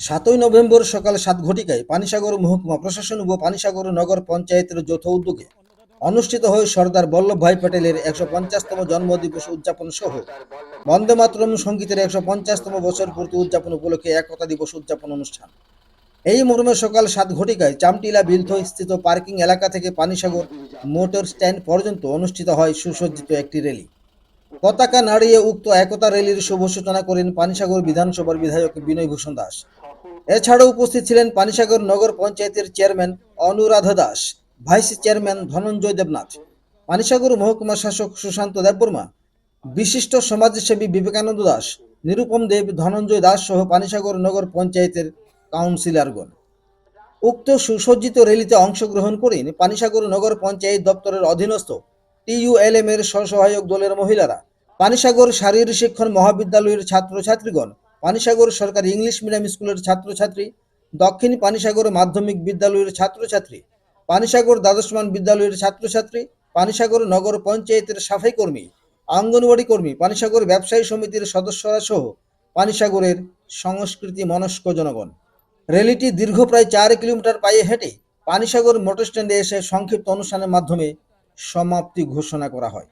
সাতই নভেম্বর সকাল সাত ঘটিকায় পানিসাগর মহকুমা প্রশাসন ও পানিসাগর নগর পঞ্চায়েতের যৌথ উদ্যোগে অনুষ্ঠিত হয় সর্দার বল্লভভাই প্যাটেলের একশো পঞ্চাশতম জন্মদিবস উদযাপন সহ। বন্দে মাতরম সঙ্গীতের একশো পঞ্চাশতম বছর পূর্তি উদযাপন উপলক্ষে একতা দিবস উদযাপন অনুষ্ঠান। এই মর্মে সকাল সাত ঘটিকায় চামটিলা বিলথ স্থিত পার্কিং এলাকা থেকে পানিসাগর মোটর স্ট্যান্ড পর্যন্ত অনুষ্ঠিত হয় সুসজ্জিত একটি র্যালি। পতাকা নাড়িয়ে উক্ত একতা র্যালির শুভ সূচনা করেন পানিসাগর বিধানসভার বিধায়ক বিনয় ভূষণ দাস। এছাড়াও উপস্থিত ছিলেন পানিসাগর নগর পঞ্চায়েতের chairman Anuradha Das, vice chairman Dhananjay Debnath, Panisagar মহকুমা শাসক সুশান্ত দেববর্মা, বিশিষ্ট সমাজসেবী বিবেকানন্দ দাস, নিরুপম দেব ধনঞ্জয় দাস সহ পানিসাগর নগর পঞ্চায়েতের কাউন্সিলরগণ। উক্ত সুসজ্জিত র্যালিতে অংশগ্রহণ করেন পানিসাগর নগর পঞ্চায়েত দপ্তরের অধীনস্থ টিইউএলএম এর স্বসহায়ক দলের মহিলারা। পানিসাগর শারীর শিক্ষণ মহাবিদ্যালয়ের ছাত্রছাত্রীগণ পানিসাগর সরকারি ইংলিশ মিডিয়াম স্কুলের ছাত্রছাত্রী, দক্ষিণ পানিসাগর মাধ্যমিক বিদ্যালয়ের ছাত্রছাত্রী, পানিসাগর দ্বাদশমান বিদ্যালয়ের ছাত্রছাত্রী, পানিসাগর নগর পঞ্চায়েতের সাফাই কর্মী অঙ্গনওয়াড়ি কর্মী, পানিসাগর ব্যবসায়ী সমিতির সদস্যরা সহ পানিসাগরের সংস্কৃতি মনস্ক জনগণ। র্যালিটি দীর্ঘ প্রায় চার কিলোমিটার পায়ে হেঁটে পানিসাগর মোটর স্ট্যান্ডে এসে সংক্ষিপ্ত অনুষ্ঠানের মাধ্যমে সমাপ্তি ঘোষণা করা হয়।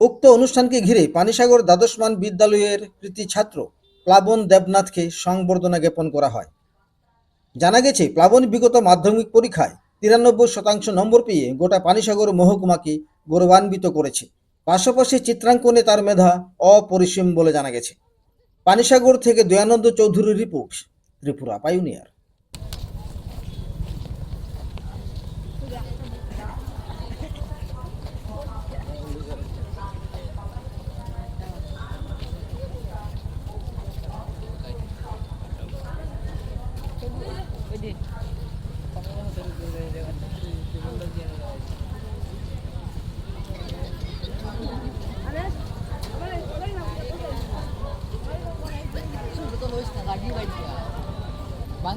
উক্ত অনুষ্ঠানকে ঘিরে পানিসাগর দ্বাদশমান বিদ্যালয়ের কৃতি ছাত্র প্লাবন দেবনাথকে সংবর্ধনা জ্ঞাপন করা হয়। জানা গেছে, প্লাবন বিগত মাধ্যমিক পরীক্ষায় তিরানব্বই শতাংশ নম্বর পেয়ে গোটা পানিসাগর মহকুমাকে গৌরবান্বিত করেছে। পাশাপাশি চিত্রাঙ্কনে তার মেধা অপরিসীম বলে জানা গেছে। পানিসাগর থেকে দয়ানন্দ চৌধুরীর রিপোর্ট, ত্রিপুরা পাইওনিয়ার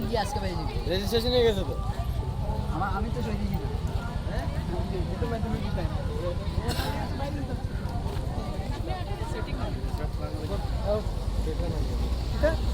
বাঙ্গি আজকে পেয়ে যাবি রেজিস্ট্রেশনে গেছে তো আমার আমি তো সই দিয়েছি এখন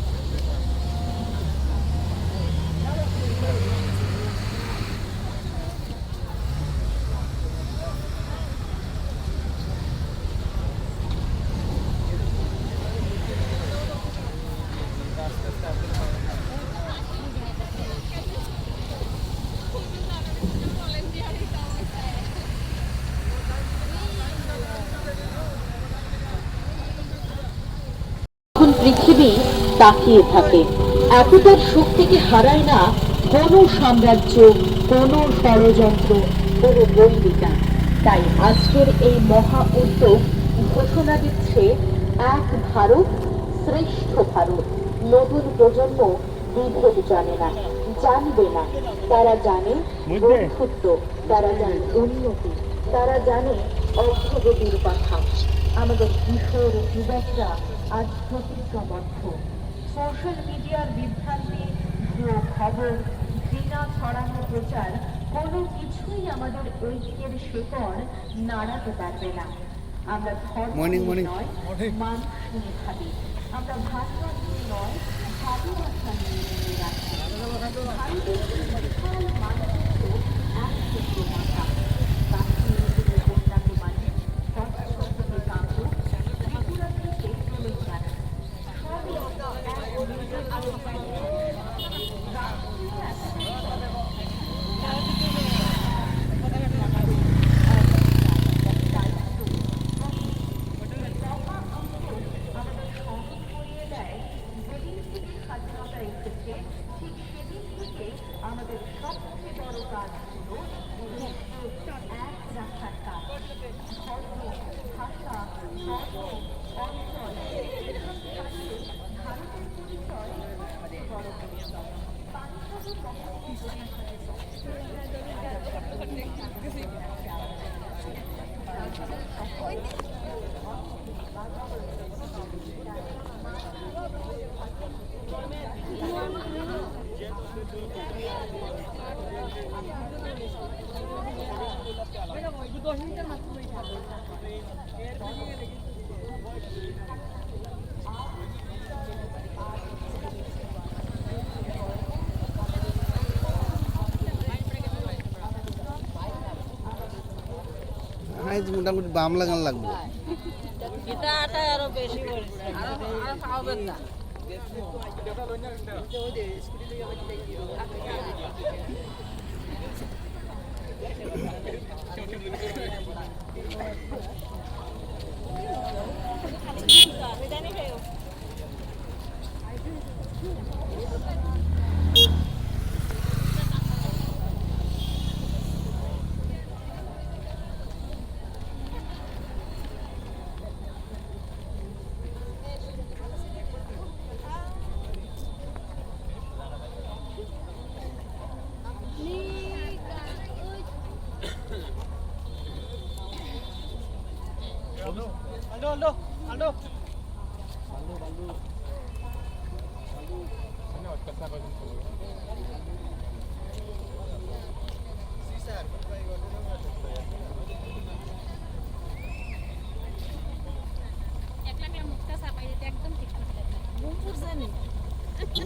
তাকিয়ে থাকে। এতটার শক্তিকে হারায় না কোনো সাম্রাজ্য কোনো ষড়যন্ত্র কোনো বৈরিতা তাই আজকের এই মহা উদ্যোগ ঘোষণা দিচ্ছে এক ভারত শ্রেষ্ঠ ভারত। নতুন প্রজন্ম বিভেদ জানে না জানবে না। তারা জানে বন্ধুত্ব তারা জানে উন্নতি তারা জানে অগ্রগতির কথা আমাদের কিশোর যুবকরা আজ প্রতিজ্ঞাবদ্ধ। সোশ্যাল মিডিয়ার বিভ্রান্তি ভুয়ো খবর ঘৃণা ছড়ানো প্রচার কোনো কিছুই আমাদের ঐক্যের শেকড় নাড়াতে পারবে না। আমরা ধর্ম. নয় মানুষ নিয়ে ভাবি। আমরা ভাষা নিয়ে নয় ভালোবাসা নিয়ে নিয়ে রাখি ভারতের বিশাল মানচিত্র এক দশ মিনিটের মাত্র সাইজ মোটামুটি বাম লাগান লাগবে। গিটারটা আরও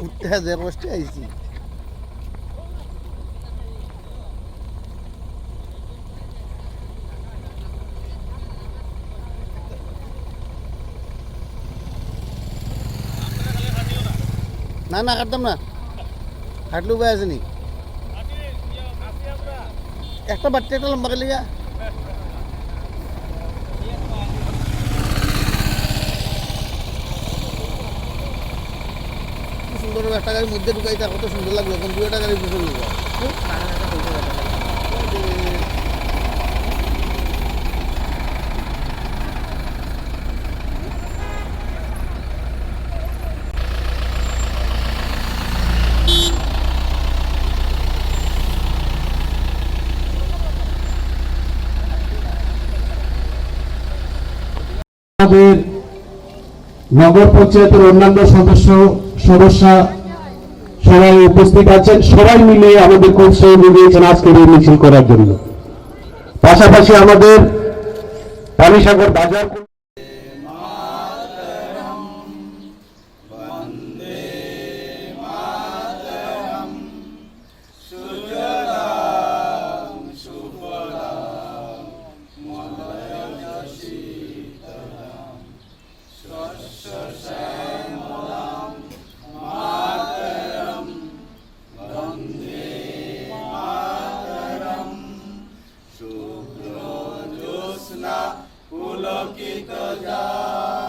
উঠতে যে কষ্টে আইছি। না না, কাটতাম না। হাঁটলু উপায় আছে নি একটা বাড়তি একটা লম্বা গেলে সুন্দর একটা গাড়ির মধ্যে ঢুকাই কত সুন্দর লাগল? এখন দু একটা গাড়ি পিছনে ঢুকা আমাদের নগর পঞ্চায়েতের অন্যান্য সদস্য, সদস্যা সবাই উপস্থিত আছেন। সবাই মিলে আমাদের খুব সহযোগী দিয়েছেন আজকের এই মিছিল করার জন্য। পাশাপাশি আমাদের পানিসাগর বাজার গ্রহণ করছেন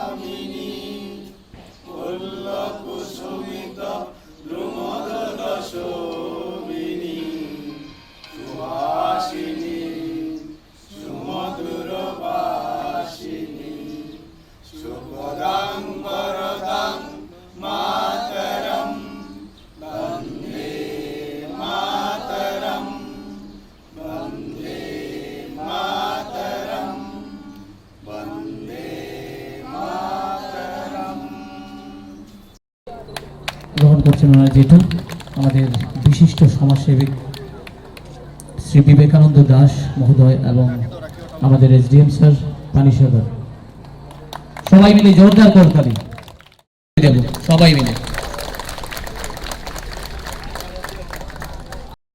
ওনার জেঠু আমাদের বিশিষ্ট সমাজসেবী শ্রী বিবেকানন্দ দাস মহোদয় এবং আমাদের এসডিএম স্যার পানিসাগর সবাই মিলে জোরদার করতালি দেব সবাই মিলে।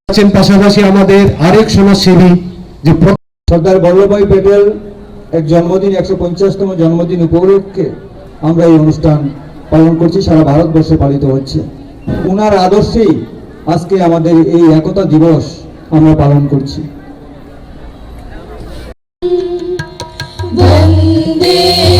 আছেন পাশাপাশি আমাদের আরেক সমাজসেবী যে সর্দার বল্লভভাই প্যাটেল এর জন্মদিন একশো পঞ্চাশতম জন্মদিন উপলক্ষে আমরা এই অনুষ্ঠান পালন করছি। সারা ভারতবর্ষে পালিত হচ্ছে। ওনার আদর্শেই আজকে আমাদের এই একতা দিবস আমরা পালন করছি। বন্দে